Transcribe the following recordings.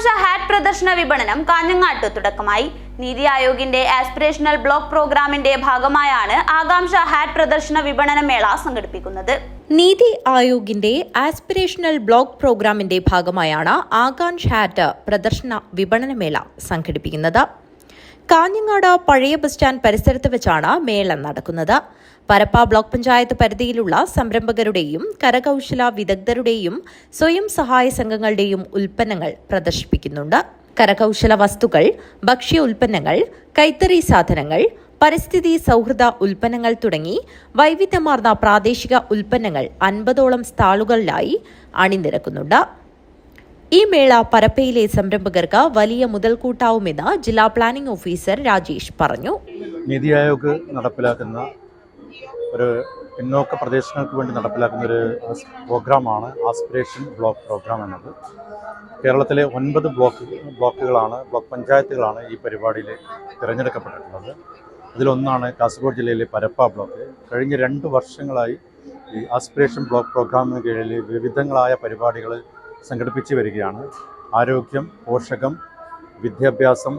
ആകാംക്ഷ ഹാറ്റ് പ്രദർശന വിപണനം കാഞ്ഞങ്ങാട്ട് തുടക്കമായി. നീതി ആയോഗിന്റെ ആസ്പിറേഷണൽ ബ്ലോക്ക് പ്രോഗ്രാമിന്റെ ഭാഗമായാണ് ആകാംക്ഷ ഹാറ്റ് പ്രദർശന വിപണന മേള സംഘടിപ്പിക്കുന്നത്. നീതി ആയോഗിന്റെ ആസ്പിറേഷണൽ ബ്ലോക്ക് പ്രോഗ്രാമിന്റെ ഭാഗമായാണ് ആകാംക്ഷ ഹാറ്റ് പ്രദർശന വിപണന മേള സംഘടിപ്പിക്കുന്നത്. കാഞ്ഞങ്ങാട് പഴയ ബസ് സ്റ്റാൻഡ് പരിസരത്ത് വെച്ചാണ് മേള നടക്കുന്നത്. പരപ്പ ബ്ലോക്ക് പഞ്ചായത്ത് പരിധിയിലുള്ള സംരംഭകരുടെയും കരകൗശല വിദഗ്ധരുടെയും സ്വയം സഹായ സംഘങ്ങളുടെയും ഉൽപ്പന്നങ്ങൾ പ്രദർശിപ്പിക്കുന്നുണ്ട്. കരകൗശല വസ്തുക്കൾ ഭക്ഷ്യ ഉൽപ്പന്നങ്ങൾ കൈത്തറി സാധനങ്ങൾ പരിസ്ഥിതി സൗഹൃദ ഉൽപ്പന്നങ്ങൾ തുടങ്ങി വൈവിധ്യമാർന്ന പ്രാദേശിക ഉൽപ്പന്നങ്ങൾ അൻപതോളം സ്റ്റാളുകളിലായി അണിനിരക്കുന്നുണ്ട്. ഈ മേള പരപ്പയിലെ സംരംഭകർക്ക് വലിയ മുതൽക്കൂട്ടാവുമെന്ന് ജില്ലാ പ്ലാനിംഗ് ഓഫീസർ രാജേഷ് പറഞ്ഞു. നീതി ആയോഗ് നടപ്പിലാക്കുന്ന ഒരു പിന്നോക്ക പ്രദേശങ്ങൾക്ക് വേണ്ടി നടപ്പിലാക്കുന്ന ഒരു പ്രോഗ്രാമാണ് ആസ്പിറേഷൻ ബ്ലോക്ക് പ്രോഗ്രാം എന്നത്. കേരളത്തിലെ ഒൻപത് ബ്ലോക്ക് ബ്ലോക്കുകളാണ് ബ്ലോക്ക് പഞ്ചായത്തുകളാണ് ഈ പരിപാടിയിൽ തിരഞ്ഞെടുക്കപ്പെട്ടിട്ടുള്ളത്. അതിലൊന്നാണ് കാസർഗോഡ് ജില്ലയിലെ പരപ്പ ബ്ലോക്ക്. കഴിഞ്ഞ രണ്ട് വർഷങ്ങളായി ഈ ആസ്പിറേഷൻ ബ്ലോക്ക് പ്രോഗ്രാമിന് കീഴിൽ വിവിധങ്ങളായ പരിപാടികൾ സംഘടിപ്പിച്ചു വരികയാണ്. ആരോഗ്യം പോഷകം വിദ്യാഭ്യാസം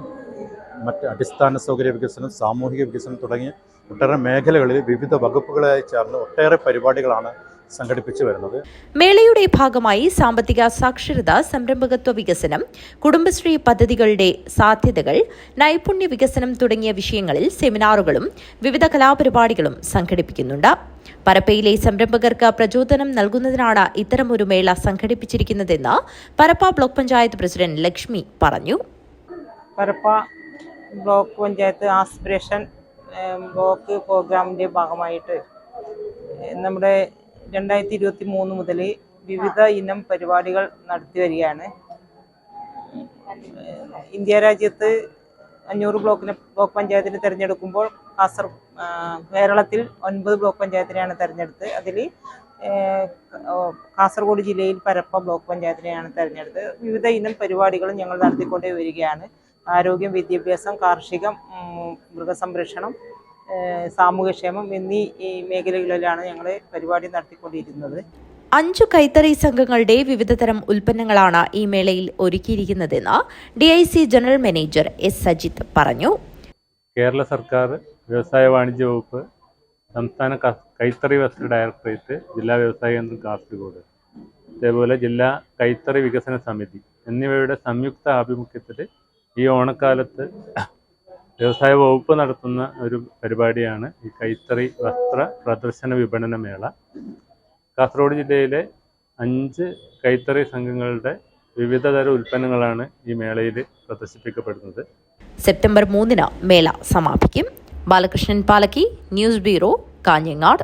മറ്റ് അടിസ്ഥാന സൗകര്യ വികസനം സാമൂഹിക വികസനം തുടങ്ങിയ ഒട്ടേറെ മേഖലകളിൽ വിവിധ വകുപ്പുകളായി ചേർന്ന് ഒട്ടേറെ പരിപാടികളാണ് സംഘടിപ്പിച്ചു വരുന്നത്. മേളയുടെ ഭാഗമായി സാമ്പത്തിക സാക്ഷരത സംരംഭകത്വ വികസനം കുടുംബശ്രീ പദ്ധതികളുടെ സാധ്യതകൾ നൈപുണ്യ വികസനം തുടങ്ങിയ വിഷയങ്ങളിൽ സെമിനാറുകളും വിവിധ കലാപരിപാടികളും സംഘടിപ്പിക്കുന്നുണ്ട്. പരപ്പയിലെ സംരംഭകർക്ക് പ്രചോദനം നൽകുന്നതിനാണ് ഇത്തരമൊരു മേള സംഘടിപ്പിച്ചിരിക്കുന്നതെന്ന് പരപ്പ ബ്ലോക്ക് പഞ്ചായത്ത് പ്രസിഡന്റ് ലക്ഷ്മി പറഞ്ഞു. Parappa block panchayat aspiration block പ്രോഗ്രാമിന്റെ ഭാഗമായിട്ട് നമ്മുടെ രണ്ടായിരത്തി ഇരുപത്തി മൂന്ന് മുതൽ വിവിധ ഇനം പരിപാടികൾ നടത്തി വരികയാണ്. ഇന്ത്യ രാജ്യത്ത് അഞ്ഞൂറ് ബ്ലോക്കിനെ ബ്ലോക്ക് പഞ്ചായത്തിന് തിരഞ്ഞെടുക്കുമ്പോൾ കാസർ കേരളത്തിൽ ഒൻപത് ബ്ലോക്ക് പഞ്ചായത്തിനെയാണ് തിരഞ്ഞെടുത്ത്. അതിൽ കാസർഗോഡ് ജില്ലയിൽ പരപ്പ ബ്ലോക്ക് പഞ്ചായത്തിനെയാണ് തിരഞ്ഞെടുത്തത്. വിവിധ ഇനം പരിപാടികളും ഞങ്ങൾ നടത്തിക്കൊണ്ടേ വരികയാണ്. ആരോഗ്യം വിദ്യാഭ്യാസം കാർഷികം മൃഗസംരക്ഷണം സാമൂഹ്യക്ഷേമം എന്നീ ഈ മേഖലകളിലാണ് ഞങ്ങൾ പരിപാടി നടത്തിക്കൊണ്ടിരുന്നത്. അഞ്ചു കൈത്തറി സംഘങ്ങളുടെ വിവിധതരം ഉൽപ്പന്നങ്ങളാണ് ഈ മേളയിൽ ഒരുക്കിയിരിക്കുന്നതെന്ന് D I C general manager S. Sajith പറഞ്ഞു. കേരള സർക്കാർ വ്യവസായ വാണിജ്യ വകുപ്പ് സംസ്ഥാന കൈത്തറി വസ്ത്ര ഡയറക്ടറേറ്റ് ജില്ലാ വ്യവസായ കേന്ദ്രം കാസർഗോഡ്. അതേപോലെ ജില്ലാ കൈത്തറി വികസന സമിതി എന്നിവയുടെ സംയുക്ത ആഭിമുഖ്യത്തിൽ ഈ ഓണക്കാലത്ത് വ്യവസായ വകുപ്പ് നടത്തുന്ന ഒരു പരിപാടിയാണ് ഈ കൈത്തറി വസ്ത്ര പ്രദർശന വിപണന മേള. കാസർഗോഡ് ജില്ലയിലെ അഞ്ച് കൈത്തറി സംഘങ്ങളുടെ വിവിധതരം ഉൽപ്പന്നങ്ങളാണ് ഈ മേളയിൽ പ്രദർശിപ്പിക്കപ്പെടുന്നത്. സെപ്റ്റംബർ മൂന്നിന് മേള സമാപിക്കും. బాలకృష్ణన్ పాలకి న్యూస్ బ్యూరో కాంజంగాడ్